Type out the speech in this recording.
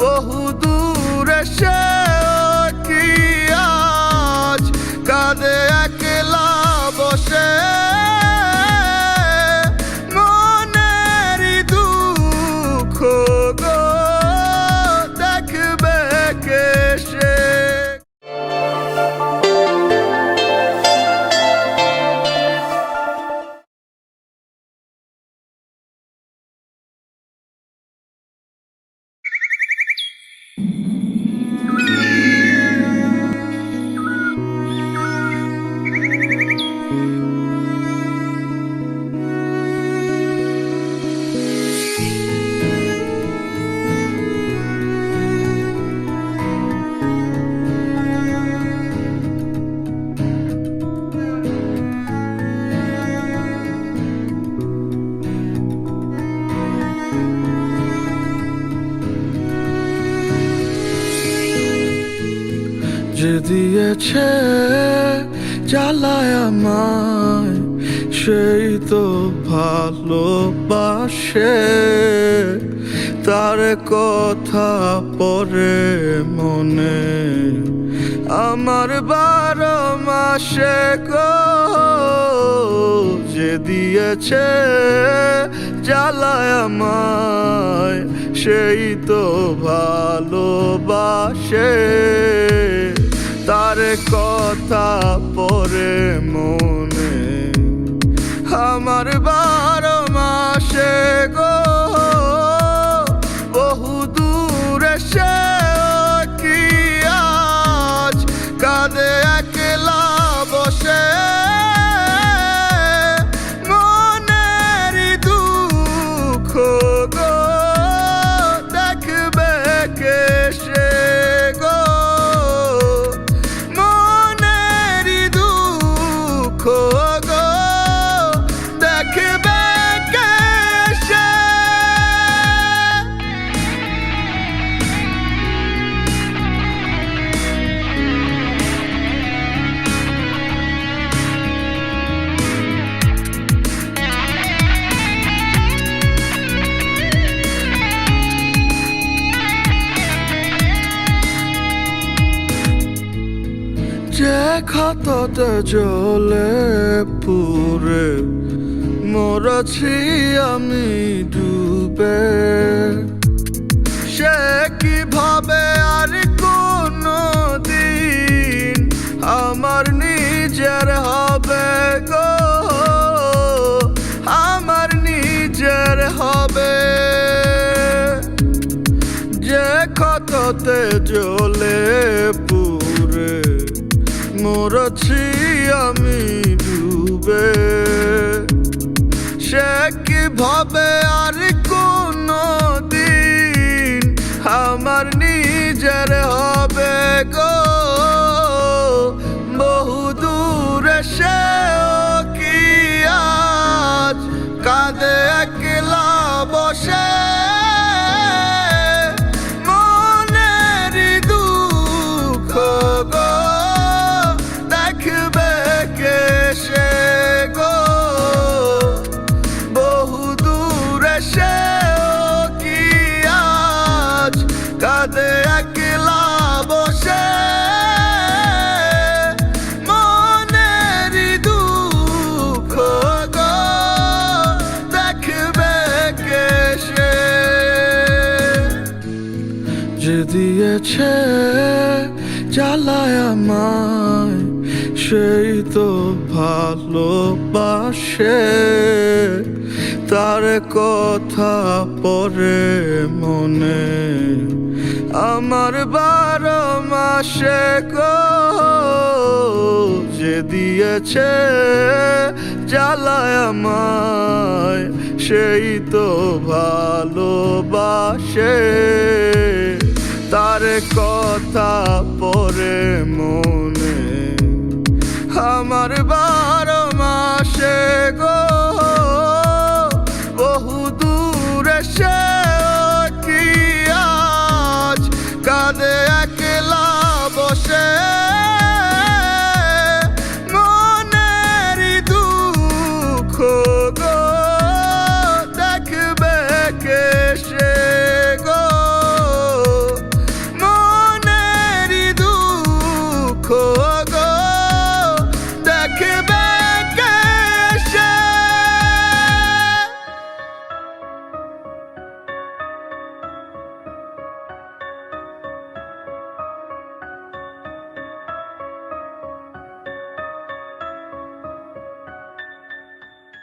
বহু দূর সে কি যে দিয়েছে জ্বালায় আমায়, সেই তো ভালোবাসে। তার কথা পরে মনে আমার বারো মাসে গো, যে দিয়েছে জ্বালায় আমায়, সেই তো ভালোবাসে। কথা পরে মনে। আমার বারো মাসে গো যে ক্ষততে জ্বলে পুরে। মরেছি আমি ডুবে। সে কীভাবে আর কোনো দিন আমার নিজের হবে গো? আমার নিজের হবে। যে ক্ষততে জ্বলে মরছি আমি। দিয়েছে জ্বালায় আমায়, সেই তো ভালোবাসে। তার কথা পরে মনে, আমার বারো মাসে যে দিয়েছে, জ্বালায় আমায়, সেই তো ভালোবাসে। তার কথা পরে মনে